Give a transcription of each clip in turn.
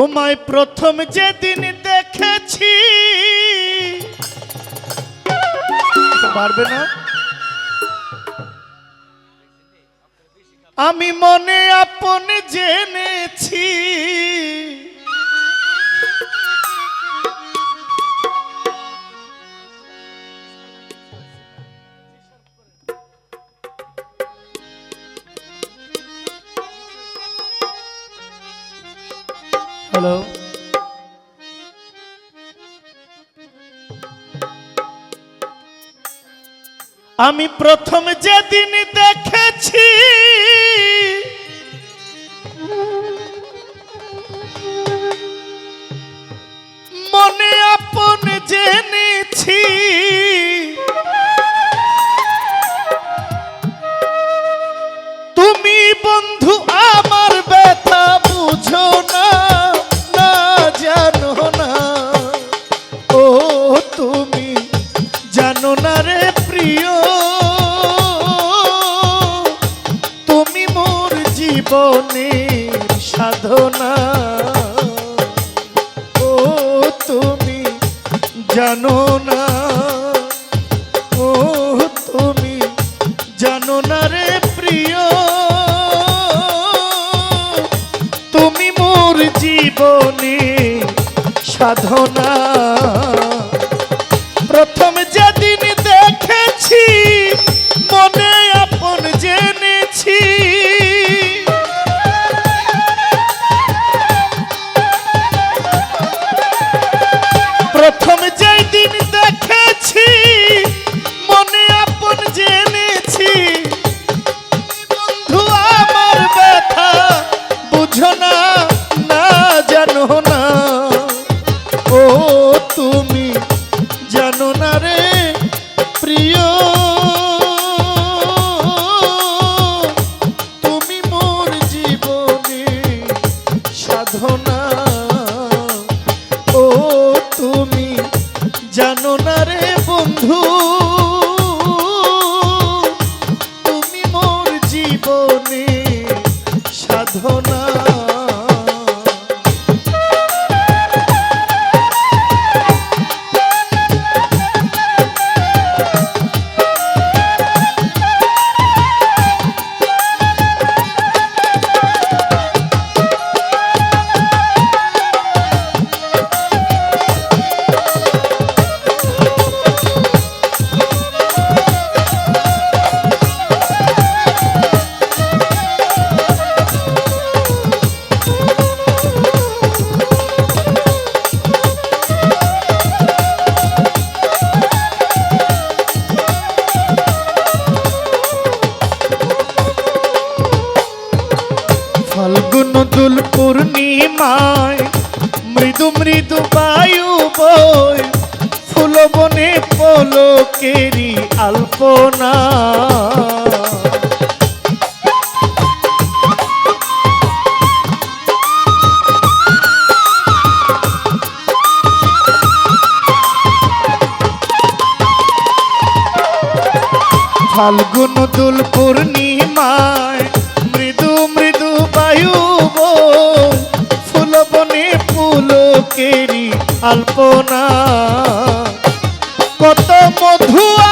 তোমায় প্রথম যেদিন দেখেছি। পারবে না? আমি মনে আপন জেনেছি। হলো। আমি প্রথম যেদিন দেখেছি জীবনে সাধনা। ও তুমি জানো না, ও তুমি জানো না রে প্রিয়। তুমি মোর জীবনে সাধনা। জানো না রে বন্ধু? আমায়। মৃদু মৃদু বায়ু বই ফুল বনে পলকেরি আলপনা। কত মধুয়া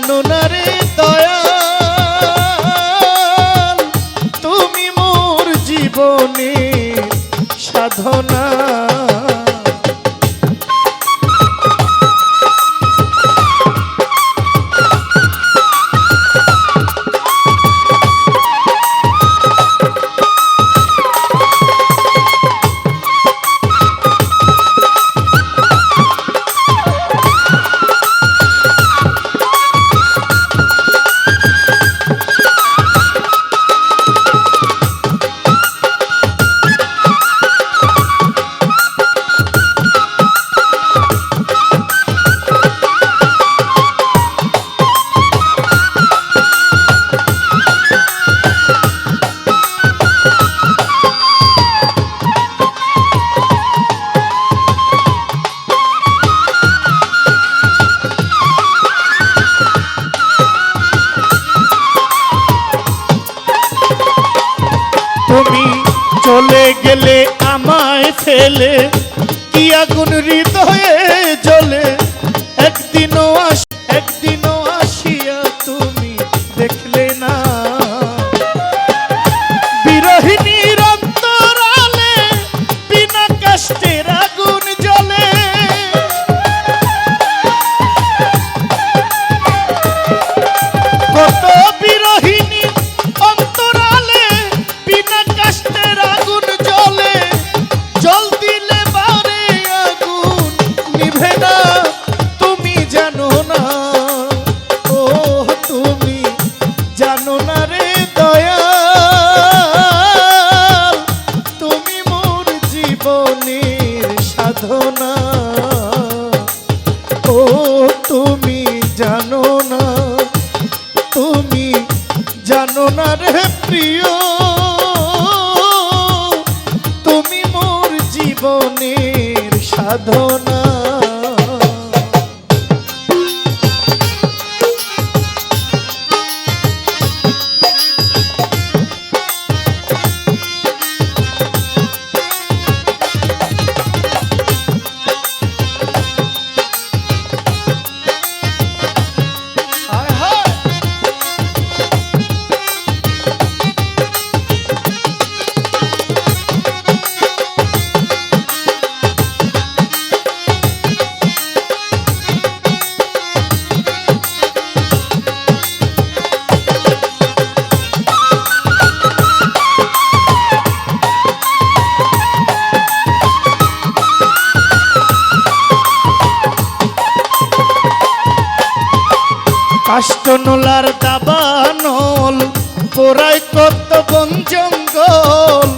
জানো না রে ছেলে কি আগুন হৃদয়ে জলে ও তুমি না। তুমি প্রিয়। তুমি জীবনের সাধন। সোনলার দাবানল পোড়ায় কত বন জঙ্গল।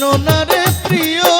No nada es.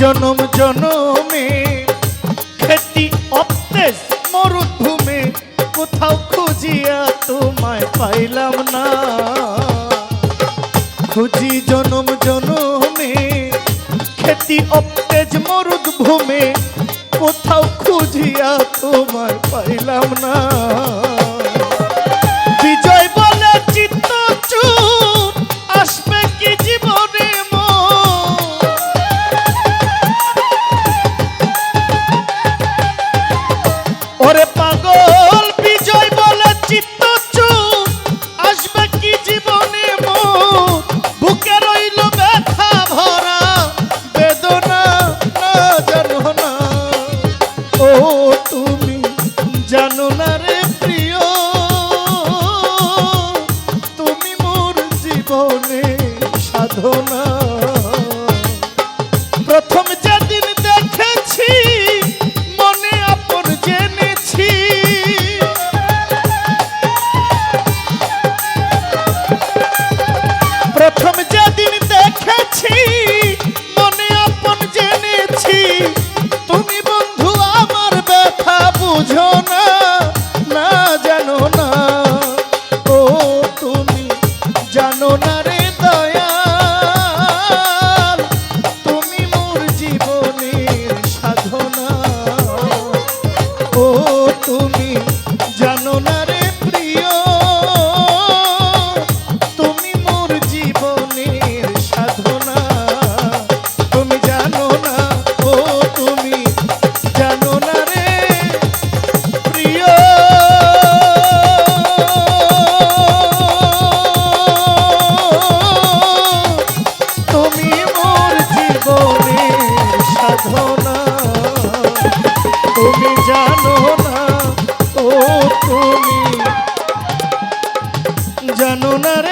জনম জনমে। খেতি অপ্তেস মরুভূমে, কোথাও খুঁজিয়া তোমায় পাইলাম না। খুঁজি জনম জনমে খেতি অপ্তেজ মরুভূমে, কোথাও খুঁজিয়া তোমায় পাইলাম না। সোনার সাধনা তুমি জানো না ও তুমি। জানো না রে